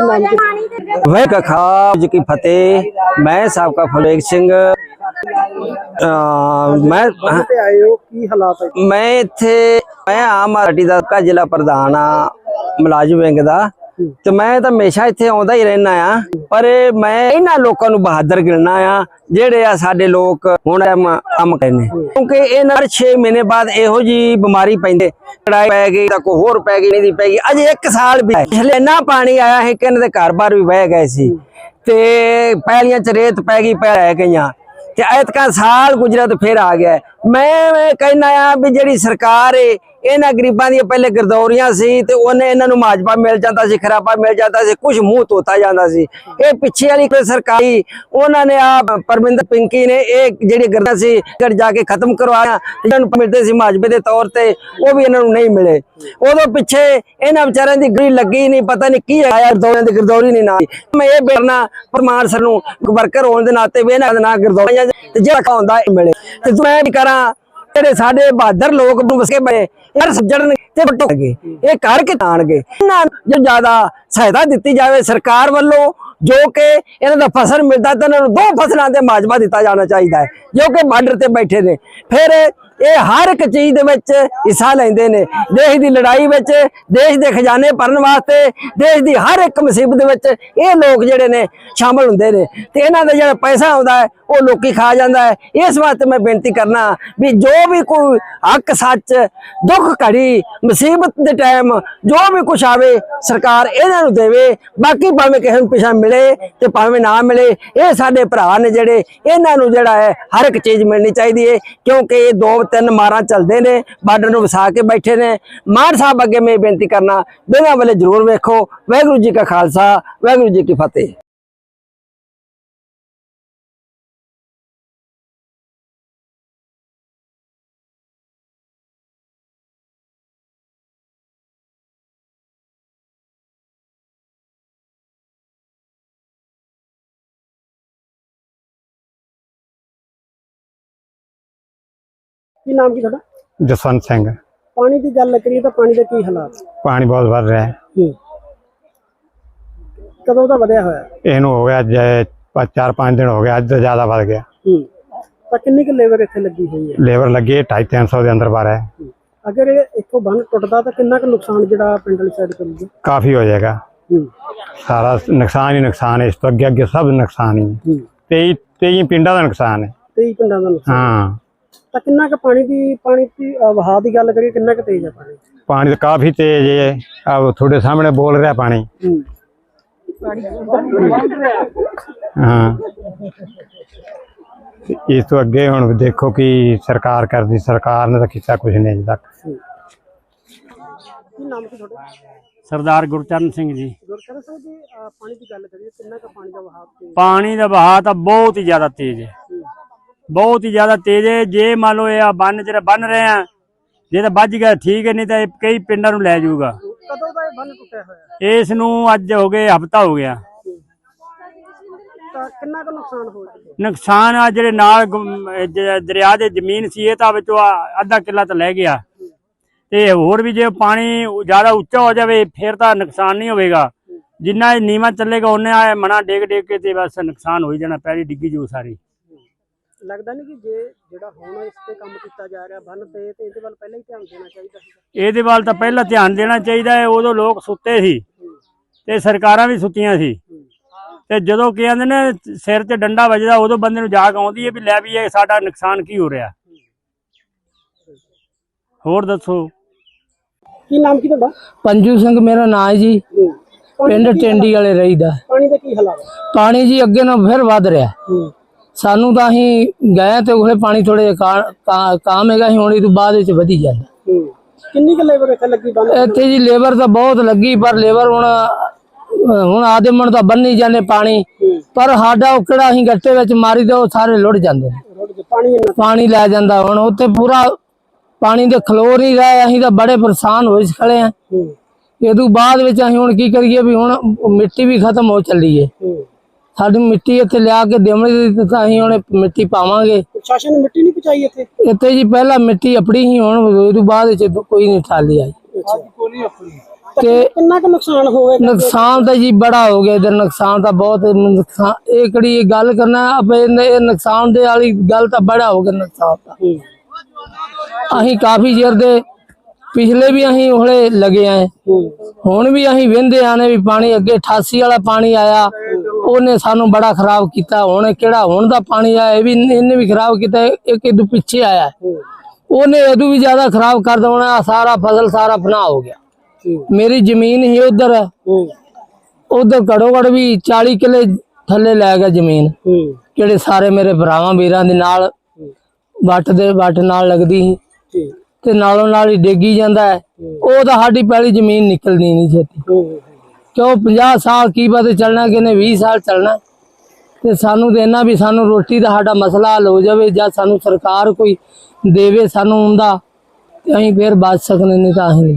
ਕੀ ਨਾਮ ਕੀ ਵਾਹਿ ਕਾ ਖਾਲਸਾ ਜੀ ਕੀ ਫਤਿਹ। ਮੈਂ ਸਾਬਕਾ ਫਲੇਕ ਸਿੰਘ। ਮੈਂ ਆਏ ਹੋ ਕੀ ਹਾਲਾਤ ਹੈ ਮੈਂ ਇੱਥੇ ਮੈਂ ਆਮ ਪਾਰਟੀ ਦਾ ਜ਼ਿਲ੍ਹਾ ਪ੍ਰਧਾਨ ਆ ਮੁਲਾਜ਼ਮ ਵਿੰਗ ਦਾ। ਤੇ ਮੈਂ ਤਾਂ ਹਮੇਸ਼ਾ ਇੱਥੇ ਆਉਂਦਾ ਹੀ ਰਹਿਣਾ ਆ। ਪਰ ਮੈਂ ਇਹਨਾਂ ਲੋਕਾਂ ਨੂੰ ਬਹਾਦਰ ਗਿਣਨਾ ਆ, ਜਿਹੜੇ ਆ ਸਾਡੇ ਲੋਕ ਹੁਣ ਕੰਮ ਕਰਨੇ ਕਿਉਂਕਿ ਇਹਨਾਂ 6 ਮਹੀਨੇ ਬਾਅਦ ਇਹੋ ਜੀ ਬਿਮਾਰੀ ਪੈਂਦੇ ਲੜਾਈ ਪੈ ਗਈ, ਤਾਂ ਕੋਈ ਹੋਰ ਪੈ ਗਈ ਨਹੀਂ ਦੀ ਪੈ ਗਈ। ਅਜੇ 1 ਸਾਲ ਵੀ ਪਿਛਲੇ ਇੰਨਾ ਪਾਣੀ ਆਇਆ ਹੈ ਕਿ ਇਹਨਾਂ ਦੇ ਘਰ-ਬਾਰ ਵੀ ਵਹਿ ਗਏ ਸੀ। ਤੇ ਪੈਲੀਆਂ ਚ ਰੇਤ ਪੈ ਗਈ ਪੈ ਰਹਿ ਗਈਆਂ। ਤੇ ਐਤਕਾਂ ਸਾਲ ਗੁਜਰਾ ਤੇ ਫਿਰ ਆ ਗਿਆ। ਮੈਂ ਮੈਂ ਕਹਿਣਾ ਆ ਵੀ ਜਿਹੜੀ ਸਰਕਾਰ ਏ, ਇਹਨਾਂ ਗਰੀਬਾਂ ਦੀਆਂ ਪਹਿਲੇ ਗਰਦੌਰੀਆਂ ਸੀ ਤੇ ਉਹਨੇ ਇਹਨਾਂ ਨੂੰ ਮਾਜਬਾ ਮਿਲ ਜਾਂਦਾ ਸੀ, ਖਰਾਬਾ ਮਿਲ ਜਾਂਦਾ ਸੀ ਕੁਝ ਮੂੰਹ ਤੋਤਾ ਜਾਂਦਾ ਸੀ। ਇਹ ਪਿੱਛੇ ਵਾਲੀ ਕੋਈ ਸਰਕਾਰੀ, ਉਹਨਾਂ ਨੇ ਆ ਪਰਮਿੰਦਰ ਪਿੰਕੀ ਨੇ ਇਹ ਜਿਹੜੀ ਗਰਦਾ ਸੀ ਕਰ ਜਾ ਕੇ ਖਤਮ ਕਰਵਾਇਆ, ਇਹਨਾਂ ਨੂੰ ਮਿਲਦੇ ਸੀ ਮਾਜਪੇ ਦੇ ਤੌਰ ਤੇ, ਉਹ ਵੀ ਇਹਨਾਂ ਨੂੰ ਨਹੀਂ ਮਿਲੇ। ਉਦੋਂ ਪਿੱਛੇ ਇਹਨਾਂ ਵਿਚਾਰਿਆਂ ਦੀ ਗਰੀ ਲੱਗੀ ਨਹੀਂ, ਪਤਾ ਨਹੀਂ ਕੀ ਆਇਆ ਗਰਦੌਰੀਆਂ ਦੀ ਗਰਦੌਰੀ ਨਹੀਂ ਨਾ ਮੈਂ ਇਹ ਬੇਰਨਾ ਪਰਮਾਨ ਸਰ ਨੂੰ ਵਰਕਰ ਹੋਣ ਦੇ ਨਾਤੇ ਵੀ ਇਹਨਾਂ ਦਾ ਨਾਂ ਗਰਦੌਰੀਆਂ ਤੇ ਜਿਹੜਾ ਕਾ ਮਿਲੇ। ਤੇ ਮੈਂ ਵੀ ਕਰਾਂ ਜਿਹੜੇ ਸਾਡੇ ਬਹਾਦਰ ਲੋਕ ਨੂੰ ਵਸਕੇ ਬਣੇ ਯਾਰ ਸੱਜਣ ਤੇ ਬਟੋਗੇ ਇਹ ਕਰ ਕੇ ਤਾਣਗੇ ਇਹਨਾਂ ਨੂੰ ਜੋ ਜ਼ਿਆਦਾ ਸਹਾਇਤਾ ਦਿੱਤੀ ਜਾਵੇ ਸਰਕਾਰ ਵੱਲੋਂ, ਜੋ ਕਿ ਇਹਨਾਂ ਦਾ ਫਸਲ ਮਿਲਦਾ ਤਾਂ ਇਹਨਾਂ ਨੂੰ ਦੋ ਫਸਲਾਂ ਦੇ ਮਾਜਬਾ ਦਿੱਤਾ ਜਾਣਾ ਚਾਹੀਦਾ ਹੈ, ਜੋ ਕਿ ਬਾਰਡਰ ਤੇ ਬੈਠੇ ਨੇ। ਫਿਰ ਇਹ ਹਰ ਇੱਕ ਚੀਜ਼ ਦੇ ਵਿੱਚ ਹਿੱਸਾ ਲੈਂਦੇ ਨੇ। ਦੇਸ਼ ਦੀ ਲੜਾਈ ਵਿੱਚ, ਦੇਸ਼ ਦੇ ਖਜ਼ਾਨੇ ਭਰਨ ਵਾਸਤੇ, ਦੇਸ਼ ਦੀ ਹਰ ਇੱਕ ਮੁਸੀਬਤ ਵਿੱਚ ਇਹ ਲੋਕ ਜਿਹੜੇ ਨੇ ਸ਼ਾਮਲ ਹੁੰਦੇ ਨੇ। ਤੇ ਇਹਨਾਂ ਦਾ ਜਿਹੜਾ ਪੈਸਾ ਆਉਂਦਾ ਹੈ, ਉਹ ਲੋਕੀ ਖਾ ਜਾਂਦਾ ਹੈ। ਇਸ ਵਾਸਤੇ ਮੈਂ ਬੇਨਤੀ ਕਰਨਾ ਵੀ ਜੋ ਵੀ ਕੋਈ ਹੱਕ, ਸੱਚ, ਦੁੱਖ, ਘੜੀ, ਮੁਸੀਬਤ ਦੇ ਟਾਈਮ ਜੋ ਵੀ ਕੁਝ ਆਵੇ, ਸਰਕਾਰ ਇਹਨਾਂ ਨੂੰ ਦੇਵੇ। ਬਾਕੀ ਭਾਵੇਂ ਕਿਸੇ ਨੂੰ ਪਿਛਾ ਮਿਲੇ ਤੇ ਭਾਵੇਂ ਨਾ ਮਿਲੇ, ਇਹ ਸਾਡੇ ਭਰਾ ਨੇ ਜਿਹੜੇ, ਇਹਨਾਂ ਨੂੰ ਜਿਹੜਾ ਹੈ ਹਰ ਇੱਕ ਚੀਜ਼ ਮਿਲਣੀ ਚਾਹੀਦੀ ਹੈ। ਕਿਉਂਕਿ ਇਹ ਦੋ ਤਿੰਨ ਮਾਰਾਂ ਚੱਲਦੇ ਨੇ, ਬਾਰਡਰ ਨੂੰ ਵਸਾ ਕੇ ਬੈਠੇ ਨੇ। ਮਾਨ ਸਾਹਿਬ ਅੱਗੇ ਮੈਂ ਬੇਨਤੀ ਕਰਨਾ ਦੋਨਾਂ ਵੇਲੇ ਜ਼ਰੂਰ ਵੇਖੋ। ਵਾਹਿਗੁਰੂ ਜੀ ਕਾ ਖਾਲਸਾ, ਵਾਹਿਗੁਰੂ ਜੀ ਕੀ ਫਤਿਹ। ਕੀ ਨਾਮ ਕੀ ਤੁਹਾਡਾ? ਜਸਵੰਤ ਸਿੰਘ। ਪਾਣੀ ਦੀ ਗੱਲ ਕਰੀਏ ਤਾਂ ਪਾਣੀ ਦੇ ਕੀ ਹਾਲਾਤ? ਪਾਣੀ ਬਹੁਤ ਵੱਧ ਰਿਹਾ ਹੈ। ਹੂੰ। ਕਦੋਂ ਦਾ ਵਧਿਆ ਹੋਇਆ? ਇਹਨੂੰ ਹੋ ਗਿਆ ਜੇ 4-5 ਦਿਨ ਹੋ ਗਿਆ ਅੱਜ ਤੋਂ ਜ਼ਿਆਦਾ ਵੱਧ ਗਿਆ। ਹੂੰ। ਤਾਂ ਕਿੰਨੀ ਕੁ ਲੇਬਰ ਇੱਥੇ ਲੱਗੀ ਹੋਈ ਹੈ? ਲੇਬਰ ਲੱਗੀ ਹੈ 250 ਦੇ ਅੰਦਰ ਬਾਰ ਹੈ। ਅਗਰ ਇਹ ਇੱਥੋਂ ਬੰਨ ਟੁੱਟਦਾ ਤਾਂ ਕਿੰਨਾ ਕੁ ਨੁਕਸਾਨ ਜਿਹੜਾ ਪਿੰਡ ਵਾਲੀ ਸਾਈਡ ਕਰੂਗਾ? ਕਾਫੀ ਹੋ ਜਾਏਗਾ। ਹੂੰ। ਸਾਰਾ ਨੁਕਸਾਨ ਹੀ ਨੁਕਸਾਨ ਹੈ ਇਸ ਤੋਂ ਅੱਗੇ ਅੱਗੇ ਸਭ ਨੁਕਸਾਨ ਹੀ ਹੈ। ਹੂੰ। 23 23 ਪਿੰਡਾਂ ਦਾ ਨੁਕਸਾਨ ਹੈ। 23 ਪਿੰਡਾਂ ਦਾ ਨੁਕਸਾਨ। ਹਾਂ। ਤਾਂ ਕਿੰਨਾ ਕੁ ਪਾਣੀ ਦੀ ਪਾਣੀ ਦੀ ਵਹਾਅ ਦੀ ਗੱਲ ਕਰੀਏ ਕਿੰਨਾ ਕੁ ਤੇਜ਼ ਹੈ ਪਾਣੀ? ਪਾਣੀ ਤਾਂ ਕਾਫੀ ਤੇਜ਼ ਹੈ ਆ ਤੁਹਾਡੇ ਸਾਹਮਣੇ ਬੋਲ ਰਿਹਾ ਪਾਣੀ। ਹੂੰ। ਹਾਂ। ਤੇ ਇਸ ਤੋਂ ਅੱਗੇ ਹੁਣ ਦੇਖੋ ਕਿ ਸਰਕਾਰ ਕਰਦੀ। ਸਰਕਾਰ ਨੇ ਤਾਂ ਕੀਤਾ ਕੁਝ ਨਹੀਂ ਅਜੇ ਤੱਕ। ਕੀ ਨਾਮ ਸੀ ਤੁਹਾਡਾ? ਸਰਦਾਰ ਗੁਰਚਰਨ ਸਿੰਘ ਜੀ। ਗੁਰਕਰਨ ਸਿੰਘ ਜੀ ਪਾਣੀ ਦੀ ਗੱਲ ਕਰੀਏ ਕਿੰਨਾ ਕੁ ਪਾਣੀ ਦਾ ਵਹਾਅ ਤੇਜ਼? ਪਾਣੀ ਦਾ ਵਹਾਅ ਤਾਂ ਬਹੁਤ ਹੀ ਜ਼ਿਆਦਾ ਤੇਜ਼ ਹੈ ਬਹੁਤ ਹੀ ਜ਼ਿਆਦਾ ਤੇਜ਼ ਹੈ। ਜੇ ਮੰਨ ਲਓ ਇਹ ਆ ਬੰਨ ਜਿਹੜਾ ਬੰਨ ਰਹੇ ਆ ਜੇ ਤਾਂ ਵੱਜ ਗਿਆ ਠੀਕ ਹੈ ਨਹੀਂ ਤਾਂ ਇਹ ਕਈ ਪਿੰਡਾਂ ਨੂੰ ਲੈ ਜਾਊਗਾ। ਕਦੋਂ ਦਾ ਇਹ ਬੰਨ ਟੁੱਟਿਆ ਹੋਇਆ? ਹੈ? ਇਸ ਨੂੰ ਅੱਜ ਹੋ ਗਏ ਹਫਤਾ ਹੋ ਗਿਆ। ਤਾਂ ਕਿੰਨਾ ਕੁ ਨੁਕਸਾਨ ਹੋ ਚੁੱਕਿਆ? ਨੁਕਸਾਨ ਆ ਜਿਹੜੇ ਨਾਲ ਦਰਿਆ ਦੇ ਜ਼ਮੀਨ ਸੀ ਇਹ ਤਾਂ ਵਿੱਚੋਂ ਅੱਧਾ ਕਿੱਲਾ ਤਾਂ ਲੈ ਗਿਆ। ਤੇ ਹੋਰ ਵੀ ਜੇ ਪਾਣੀ ਜ਼ਿਆਦਾ ਉੱਚਾ ਹੋ ਜਾਵੇ ਫਿਰ ਤਾਂ ਨੁਕਸਾਨ ਨਹੀਂ ਹੋਵੇਗਾ। ਜਿੰਨਾ ਇਹ ਨੀਵਾਂ ਚੱਲੇਗਾ ਉਹਨੇ ਮਣਾ ਡੇਗ ਡੇਗ ਕੇ ਤੇ ਬਸ ਨੁਕਸਾਨ ਹੋ ਹੀ ਜਾਣਾ ਪੈਰੀ ਡਿੱਗੀ ਜੂ ਸਾਰੀ। ਲੱਗਦਾ ਨਹੀਂ ਕਿ ਜੇ ਜਿਹੜਾ ਹੁਣ ਇਸ ਤੇ ਕੰਮ ਕੀਤਾ ਜਾ ਰਿਹਾ ਬੰਨ ਤੇ ਤੇ ਇਹਦੇ ਵੱਲ ਪਹਿਲਾਂ ਹੀ ਧਿਆਨ ਦੇਣਾ ਚਾਹੀਦਾ ਸੀ। ਇਹਦੇ ਵੱਲ ਤਾਂ ਪਹਿਲਾਂ ਧਿਆਨ ਦੇਣਾ ਚਾਹੀਦਾ ਹੈ ਉਦੋਂ ਲੋਕ ਸੁੱਤੇ ਸੀ ਤੇ ਸਰਕਾਰਾਂ ਵੀ ਸੁੱਤੀਆਂ ਸੀ। ਤੇ ਜਦੋਂ ਕਹਿੰਦੇ ਨੇ ਸਿਰ 'ਤੇ ਡੰਡਾ ਵੱਜਦਾ ਉਦੋਂ ਬੰਦੇ ਨੂੰ ਜਾਗ ਆਉਂਦੀ ਹੈ ਵੀ ਲੈ ਵੀ ਇਹ ਸਾਡਾ ਨੁਕਸਾਨ ਕੀ ਹੋ ਰਿਹਾ। ਹੋਰ ਦੱਸੋ। ਕੀ ਨਾਮ ਕੀ ਤੁਹਾਡਾ? ਪੰਜੂ ਸਿੰਘ ਮੇਰਾ ਨਾਂ ਹੈ ਜੀ। ਪਿੰਡ ਟੈਂਡੀ ਵਾਲੇ ਰਹੀਦਾ। ਪਾਣੀ ਦੇ ਕੀ ਹਾਲਾਤ ਹੈ? ਪਾਣੀ ਜੀ ਅੱਗੇ ਨਾਲ ਫਿਰ ਵੱਧ ਰਿਹਾ। ਹੂੰ। ਸਾਨੂੰ ਤਾਂ ਅਸੀਂ ਗਏ ਤੇ ਉਹਲੇ ਪਾਣੀ ਥੋੜੇ ਕਾਮ ਹੈਗਾ ਸੀ ਹੁਣ ਇਹ ਤੋਂ ਬਾਅਦ ਵਿੱਚ ਵਧੀ ਜਾਂਦਾ। ਹੂੰ। ਕਿੰਨੀ ਕੁ ਲੇਬਰ ਇੱਥੇ ਲੱਗੀ ਇੱਥੇ ਜੀ ਲੇਬਰ ਤਾਂ ਬਹੁਤ ਲੱਗੀ ਪਰ ਲੇਬਰ ਹੁਣ ਹੁਣ ਆਦੇ ਮਣ ਤਾਂ ਬੰਨੀ ਜਾਂਦੇ ਪਾਣੀ। ਪਰ ਸਾਡਾ ਉਹ ਕਿਹੜਾ ਅਸੀਂ ਗੱਟੇ ਵਿੱਚ ਮਾਰੀ ਦੇ ਸਾਰੇ ਲੁੱਟ ਜਾਂਦੇ ਪਾਣੀ ਲੈ ਜਾਂਦਾ ਹੁਣ ਉੱਥੇ ਪੂਰਾ ਪਾਣੀ ਦੇ ਖਲੋ ਨਹੀਂ ਰਹੇ ਅਸੀਂ ਤਾਂ ਬੜੇ ਪਰੇਸ਼ਾਨ ਹੋਏ ਖੜੇ ਆ। ਹੂੰ। ਇਹ ਤੋਂ ਬਾਅਦ ਵਿੱਚ ਅਸੀਂ ਹੁਣ ਕੀ ਕਰੀਏ ਵੀ ਹੁਣ ਮਿੱਟੀ ਵੀ ਖਤਮ ਹੋ ਚੱਲੀ ਏ। ਹੂੰ। ਸਾਡੀ ਮਿੱਟੀ ਇੱਥੇ ਲਿਆ ਕੇ ਦੇਵਣੀ ਦੀ ਤਾਂ ਅਸੀਂ ਹੁਣ ਮਿੱਟੀ ਪਾਵਾਂਗੇ। ਪ੍ਰਸ਼ਾਸਨ ਨੇ ਮਿੱਟੀ ਨਹੀਂ ਪਹੁੰਚਾਈ ਇੱਥੇ? ਇੱਥੇ ਜੀ ਪਹਿਲਾਂ ਮਿੱਟੀ ਆਪਣੀ ਹੀ ਹੁਣ ਇਹ ਤੋਂ ਬਾਅਦ ਵਿੱਚ ਕੋਈ ਨਹੀਂ ਠਾਲੀ ਆਈ। ਅੱਛਾ। ਤੇ ਕਿੰਨਾ ਕੁ ਨੁਕਸਾਨ ਹੋਵੇਗਾ ਨੁਕਸਾਨ ਤਾਂ ਜੀ ਬੜਾ ਹੋ ਗਿਆ ਇਧਰ ਨੁਕਸਾਨ ਤਾਂ ਬਹੁਤ ਨੁਕਸਾਨ ਇਹ ਕਿਹੜੀ ਇਹ ਗੱਲ ਕਰਨਾ ਆਪੇ ਇਹ ਨੁਕਸਾਨ ਦੇ ਵਾਲੀ ਗੱਲ ਤਾਂ ਬੜਾ ਹੋ ਗਿਆ ਨੁਕਸਾਨ ਤਾਂ। ਹੂੰ। ਅਸੀਂ ਕਾਫੀ ਚਿਰ ਦੇ ਪਿਛਲੇ ਵੀ ਅਸੀਂ ਉਹਲੇ ਲੱਗੇ ਆਏ। ਹੂੰ। ਹੁਣ ਵੀ ਅਸੀਂ ਵਹਿੰਦੇ ਆਨੇ ਵੀ ਪਾਣੀ ਅੱਗੇ 88 ਵਾਲਾ ਪਾਣੀ ਆਇਆ। ਉਹਨੇ ਸਾਨੂੰ ਬੜਾ ਖਰਾਬ ਕੀਤਾ ਹੁਣ ਕਿਹੜਾ ਹੁਣ ਦਾ ਪਾਣੀ ਆਇਆ ਇਹ ਵੀ ਇਹਨੇ ਵੀ ਖਰਾਬ ਕੀਤਾ ਇੱਕ ਇਹਦੋਂ ਪਿੱਛੇ ਆਇਆ। ਉਹਨੇ ਇਹਦੋਂ ਵੀ ਜ਼ਿਆਦਾ ਖਰਾਬ ਕਰ ਦੇਣਾ ਸਾਰਾ ਫਸਲ ਸਾਰਾ ਫਨਾ ਹੋ ਗਿਆ। ਮੇਰੀ ਜ਼ਮੀਨ ਹੀ ਉਧਰ ਹੂੰ। ਉਧਰ ਘੜੋ ਘੜ ਵੀ 40 ਕਿੱਲੇ ਥੱਲੇ ਲੈ ਗਿਆ ਜ਼ਮੀਨ। ਹੂੰ। ਜਿਹੜੇ ਸਾਰੇ ਮੇਰੇ ਭਰਾਵਾਂ ਵੀਰਾਂ ਦੇ ਨਾਲ ਵੱਟ ਦੇ ਵੱਟ ਨਾਲ ਲੱਗਦੀ ਸੀ। ਤੇ ਨਾਲੋਂ ਨਾਲ ਹੀ ਡੇਗੀ ਜਾਂਦਾ ਹੈ। ਉਹ ਤਾਂ ਸਾਡੀ ਪਹਿਲੀ ਜ਼ਮੀਨ ਨਿਕਲਣੀ ਨਹੀਂ ਛੇਤੀ। ਹੂੰ ਉਹ 50 ਸਾਲ ਕੀ ਪਤਾ ਚੱਲਣਾ ਕਿਨੇ 20 ਸਾਲ ਚੱਲਣਾ? ਤੇ ਸਾਨੂੰ ਤੇ ਇਹਨਾਂ ਵੀ ਸਾਨੂੰ ਰੋਟੀ ਦਾ ਸਾਡਾ ਮਸਲਾ ਹੱਲ ਹੋ ਜਾਵੇ ਜਾਂ ਸਾਨੂੰ ਸਰਕਾਰ ਕੋਈ ਦੇਵੇ ਸਾਨੂੰ ਹੁੰਦਾ ਤੇ ਅਸੀਂ ਫੇਰ ਬਚ ਸਕਨੇ ਨਹੀਂ ਤਾਂ ਅਸੀਂ ਨਹੀਂ